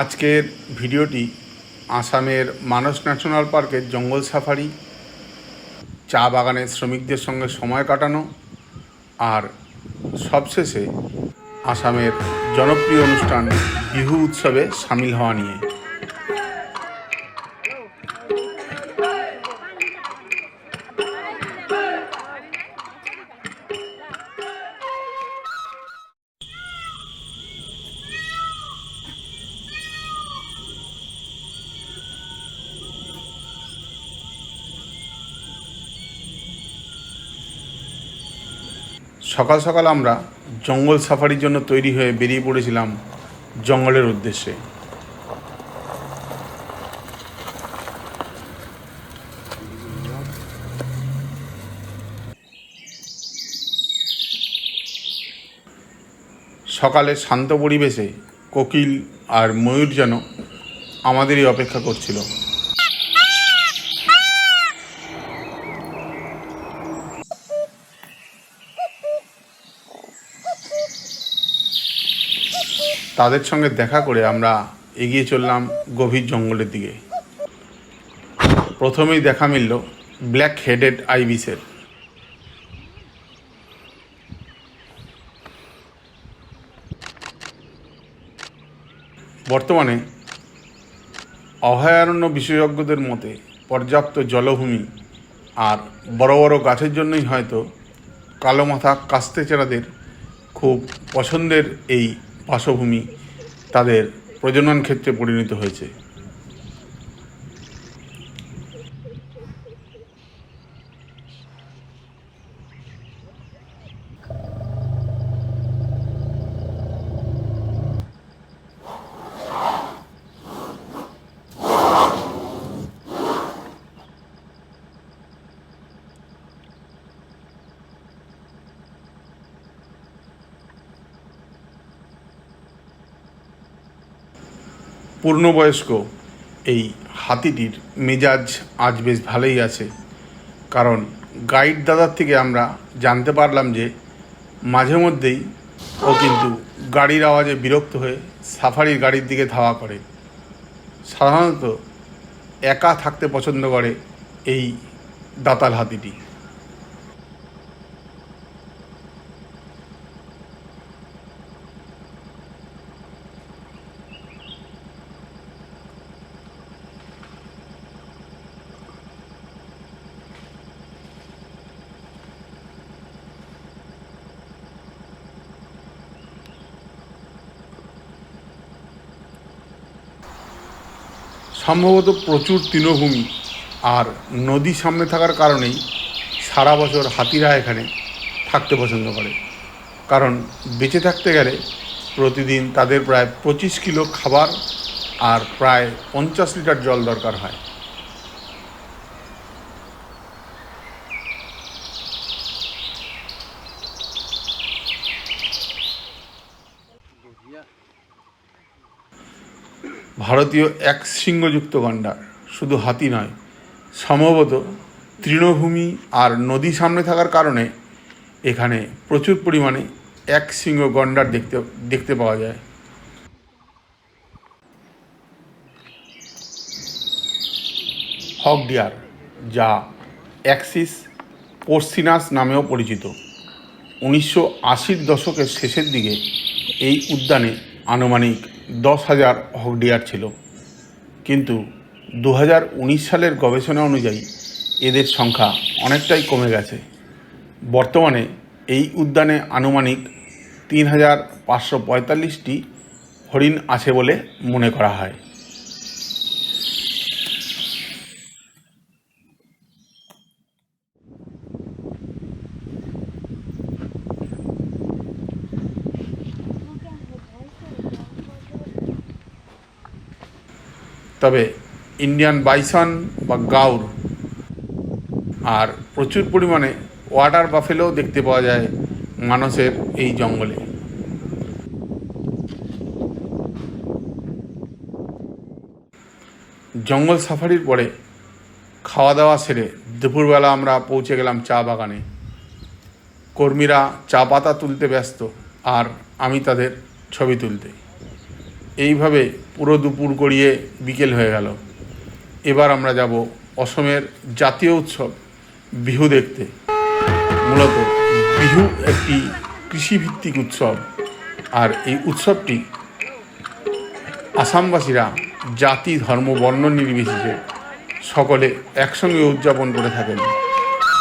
আজকের ভিডিওটি আসামের মানস ন্যাশনাল পার্কের জঙ্গল সাফারি, চা বাগানের শ্রমিকদের সঙ্গে সময় কাটানো আর সবশেষে আসামের জনপ্রিয় অনুষ্ঠান বিহু উৎসবে সামিল হওয়া নিয়ে। সকাল সকাল আমরা জঙ্গল সাফারির জন্য তৈরি হয়ে বেরিয়ে পড়েছিলাম জঙ্গলের উদ্দেশ্যে। সকালে শান্ত পরিবেশে কোকিল আর ময়ূর যেন আমাদেরই অপেক্ষা করছিল। তাদের সঙ্গে দেখা করে আমরা এগিয়ে চললাম গভীর জঙ্গলের দিকে। প্রথমেই দেখা মিলল ব্ল্যাক হেডেড আইবিসের। বর্তমানে অভয়ারণ্য বিশেষজ্ঞদের মতে পর্যাপ্ত জলভূমি আর বড় বড় গাছের জন্যই হয়তো কালো মাথা কাস্তে চেরাদের খুব পছন্দের এই বাসভূমি তাদের প্রজনন ক্ষেত্রে পরিণত হয়েছে। পূর্ণবয়স্ক এই হাতিটির মেজাজ আজ বেশ ভালোই আছে। কারণ গাইড দাদার থেকে আমরা জানতে পারলাম যে মাঝে মধ্যেই ও কিন্তু গাড়ির আওয়াজে বিরক্ত হয়ে সাফারির গাড়ির দিকে ধাওয়া করে। সাধারণত একা থাকতে পছন্দ করে এই দাতাল হাতিটি। সম্ভবত প্রচুর তৃণভূমি আর নদী সামনে থাকার কারণেই সারা বছর হাতিরা এখানে থাকতে পছন্দ করে। কারণ বেঁচে থাকতে গেলে প্রতিদিন তাদের প্রায় পঁচিশ কিলো খাবার আর প্রায় পঞ্চাশ লিটার জল দরকার হয়। ভারতীয় এক শৃঙ্গযুক্ত গণ্ডার শুধু হাতি নয়, সম্ভবত তৃণভূমি আর নদী সামনে থাকার কারণে এখানে প্রচুর পরিমাণে এক শৃঙ্গ গণ্ডার দেখতে দেখতে পাওয়া যায়। হক ডিয়ার যা অ্যাক্সিস পোর্সিনাস নামেও পরিচিত, উনিশশো আশির দশকের শেষের দিকে এই উদ্যানে আনুমানিক দশ হাজার হকডিয়ার ছিল। কিন্তু দু হাজার উনিশ সালের গবেষণা অনুযায়ী এদের সংখ্যা অনেকটাই কমে গেছে। বর্তমানে এই উদ্যানে আনুমানিক তিন হাজার পাঁচশো পঁয়তাল্লিশটি হরিণ আছে বলে মনে করা হয়। তবে ইন্ডিয়ান বাইসন বা গাউর। আর প্রচুর পরিমাণে ওয়াটার বাফেলেও দেখতে পাওয়া যায় মানসের এই জঙ্গলে। জঙ্গল সাফারির পরে খাওয়া দাওয়া সেরে দুপুরবেলা আমরা পৌঁছে গেলাম চা বাগানে। কর্মীরা চা পাতা তুলতে ব্যস্ত, আর আমি তাদের ছবি তুলতে। এইভাবে পুরো দুপুর গড়িয়ে বিকেল হয়ে গেল। এবার আমরা যাব অসমের জাতীয় উৎসব, বিহু দেখতে। মূলত বিহু একটি কৃষিভিত্তিক উৎসব আর এই উৎসবটি আসামবাসীরা জাতি, ধর্ম, বর্ণ নির্বিশেষে সকলে একসঙ্গে উদযাপন করে থাকেন।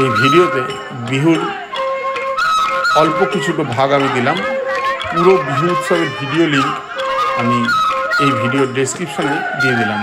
এই ভিডিওতে বিহুর অল্প কিছুটা ভাগ আমি দিলাম। পুরো বিহু উৎসবের ভিডিও লিঙ্ক আমি এই ভিডিও ডেসক্রিপশনে দিয়ে দিলাম।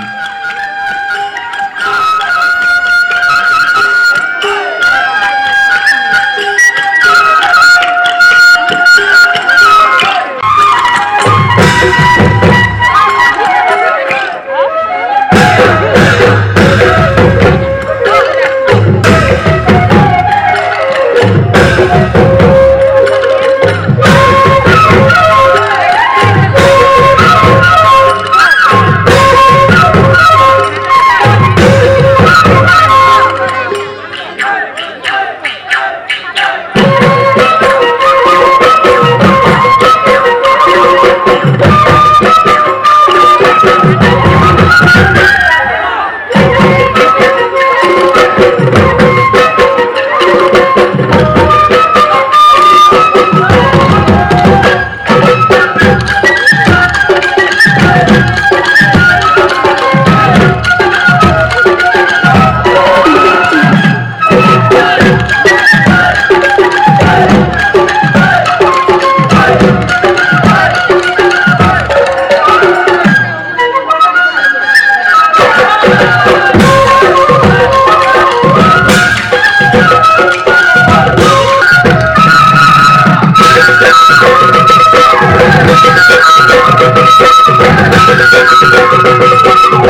Thank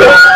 you.